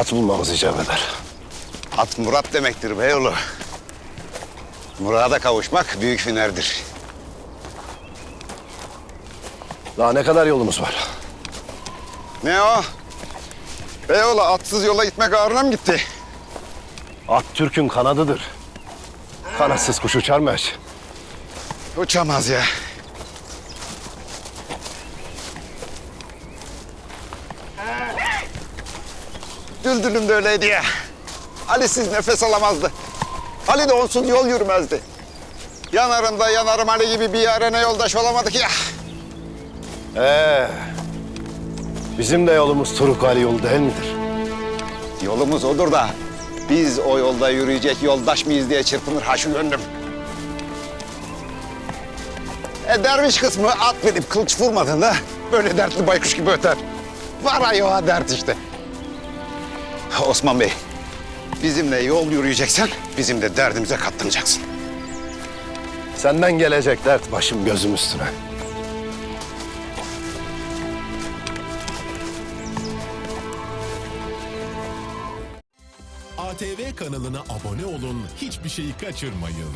At bulmamız icap eder. At Murat demektir beyoğlu. Murada kavuşmak büyük hünerdir. Daha ne kadar yolumuz var? Ne o? Beyoğlu atsız yola gitmek ağrına mı gitti? At Türk'ün kanadıdır. Kanatsız kuş uçar mı hiç? Uçamaz ya. Düldülüm de öyleydi ya. Ali'siz nefes alamazdı. Ali de onsuz yol yürümezdi. Yanarında yanarım Ali gibi bir yarene yoldaş olamadık ya. Ee, bizim de yolumuz Turuk Ali yolu değil midir? Yolumuz odur da biz o yolda yürüyecek yoldaş mıyız diye çırpınır ha şu gönlüm. E derviş kısmı at verip kılıç vurmadığında böyle dertli baykuş gibi öter. Var ay o dert işte. Osman Bey, bizimle yol yürüyeceksen bizim de derdimize katlanacaksın. Senden gelecek dert başım gözüm üstüne. ATV kanalına abone olun, hiçbir şeyi kaçırmayın.